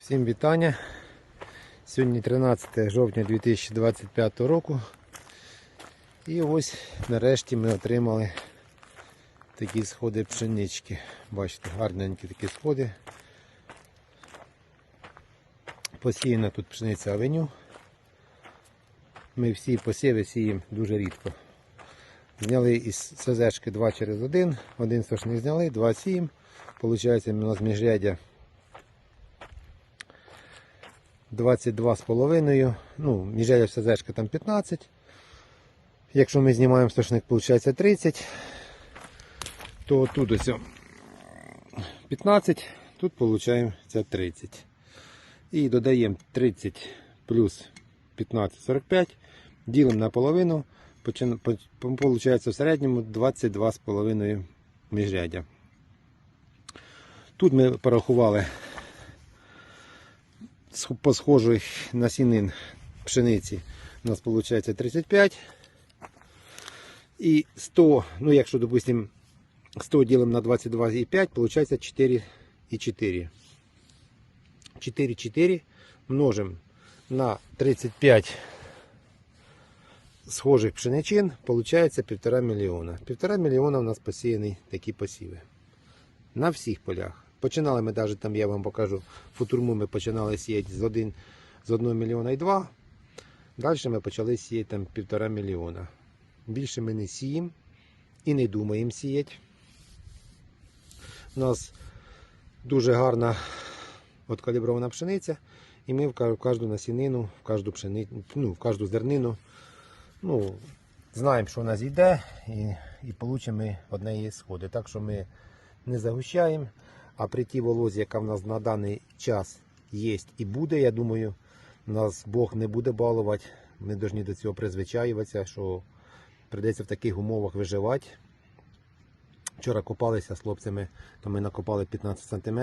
Всім вітання. Сьогодні 13 жовтня 2025 року. І ось нарешті ми отримали такі сходи пшенички. Бачите, гарненькі такі сходи. Посіяна тут пшениця авеню. Ми всі посіви сіємо дуже рідко. Зняли із СЗшки 2 через 1, один сошник зняли, 2 сіємо. Получається у нас міжрядя 22,5. Ну, міжеля СЗшка там 15. Якщо ми знімаємо стошник, виходить 30, то тут ось 15, тут получаємо 30. І додаємо 30 плюс 15 45, ділимо на половину, виходить в середньому 22,5 міжрядя. Тут ми порахували по схожих насінин пшениці у нас виходить 35. І 100, ну якщо, допустим, 100 ділимо на 22,5, виходить 4,4. 4,4 множимо на 35 схожих пшеничин, виходить 1,5 мільйона. 1,5 мільйона у нас посіяні такі посіви. На всіх полях. Починали ми навіть там, я вам покажу, футурму ми починали сіяти з 1, з 1 мільйона і 2. Далі ми почали сіяти там 1,5 мільйона. Більше ми не сіємо і не думаємо сіяти. У нас дуже гарна откалібрована пшениця. І ми в кожну насінину, в кожну пшени, ну, в кожну зернину ну, знаємо, що у нас йде, і, і получимо від неї сходи. Так що ми не загущаємо. А при тій волозі, яка в нас на даний час є і буде, я думаю, нас Бог не буде балувати. Ми повинні до цього призвичаюватися, що прийдеться в таких умовах виживати. Вчора копалися з хлопцями, то ми накопали 15 см.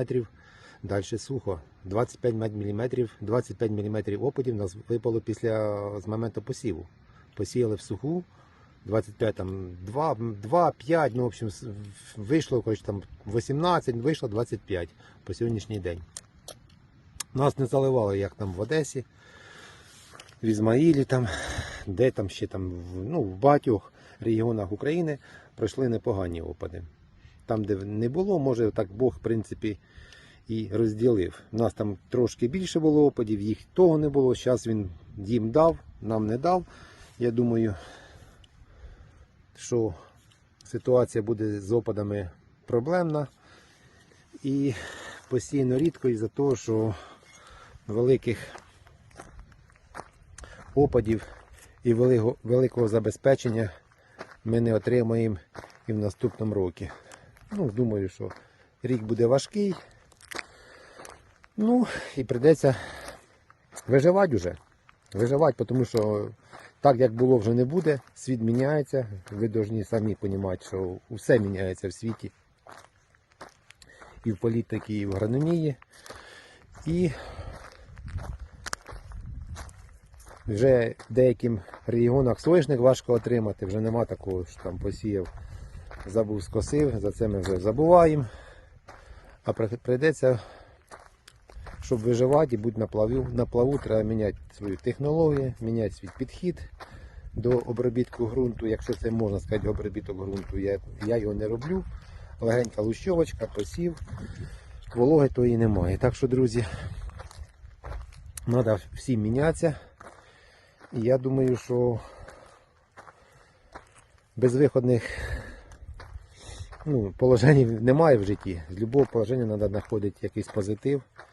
Далі сухо. 25 мм, 25 мм опадів нас випало після з моменту посіву. Посіяли в суху. 25 там 2, 2 5, ну, в общем, вийшло коротше, там 18, вийшло 25 по сьогоднішній день. Нас не заливало, як там в Одесі, в Ізмаїлі, там, де там ще там, ну, в багатьох регіонах України пройшли непогані опади. Там, де не було, може так Бог, в принципі, і розділив. У нас там трошки більше було опадів, їх того не було. Зараз він їм дав, нам не дав. Я думаю, що ситуація буде з опадами проблемна і постійно рідко із-за того, що великих опадів і великого, забезпечення ми не отримаємо і в наступному році. Ну, думаю, що рік буде важкий. Ну, і прийдеться виживати вже. Виживати, тому що так як було вже не буде, світ міняється. Ви повинні самі розуміти, що все міняється в світі. І в політиці, і в агрономії. І вже в деяким регіонах соняшник важко отримати, вже нема такого, що там посіяв, забув, скосив, за це ми вже забуваємо. А прийдеться, щоб виживати і бути на плаву, на плаву, треба міняти свою технологію, міняти свій підхід до обробітку ґрунту. Якщо це можна сказати, обробіток ґрунту, я, я його не роблю. Легенька лущовочка, посів, вологи тої немає. Так що, друзі, треба всім мінятися. І я думаю, що безвиходних ну, положень немає в житті. З будь-якого положення треба знаходити якийсь позитив і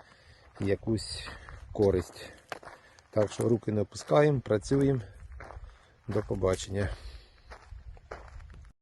якусь користь. Так що руки не опускаємо, працюємо. До побачення.